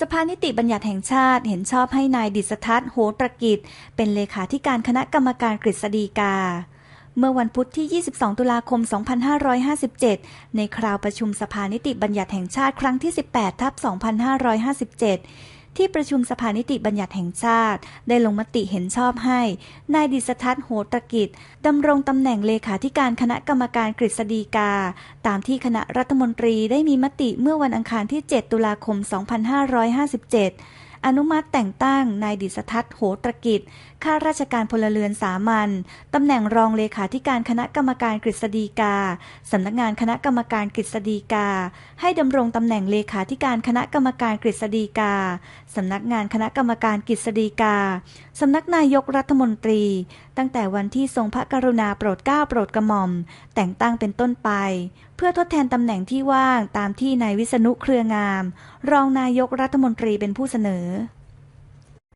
สภานิติบัญญัติแห่งชาติเห็นชอบให้นายดิษทัศน์โหตระกิจ เป็นเลขาธิการคณะกรรมการกฤษฎีกา เมื่อวันพุธที่ 22 ตุลาคม 2557 ในคราวประชุมสภานิติบัญญัติแห่งชาติครั้งที่ 18 ทับ 2557 ที่ประชุมสภานิติบัญญัติแห่งชาติ ได้ลงมติเห็นชอบให้ นายดิษทัศน์โหตรกิจดำรงตำแหน่งเลขาธิการคณะกรรมการกฤษฎีกา ตามที่คณะรัฐมนตรีได้มีมติเมื่อวันอังคารที่ 7 ตุลาคม 2557 อนุมัติแต่งตั้งนายดิษทัศน์โหตรกิจ ข้าราชการพลเรือนสามัญตำแหน่งรองเลขาธิการคณะกรรมการกฤษฎีกา สำนักงานคณะกรรมการกฤษฎีกา ให้ดำรงตำแหน่งเลขาธิการคณะกรรมการกฤษฎีกา สำนักงานคณะกรรมการกฤษฎีกา สำนักนายกรัฐมนตรี ตั้งแต่วันที่ทรงพระกรุณาโปรดเกล้าโปรดกระหม่อม แต่งตั้งเป็นต้นไปเพื่อทดแทนตำแหน่งที่ว่างตามที่นายวิษณุเครืองาม รองนายกรัฐมนตรีเป็นผู้เสนอ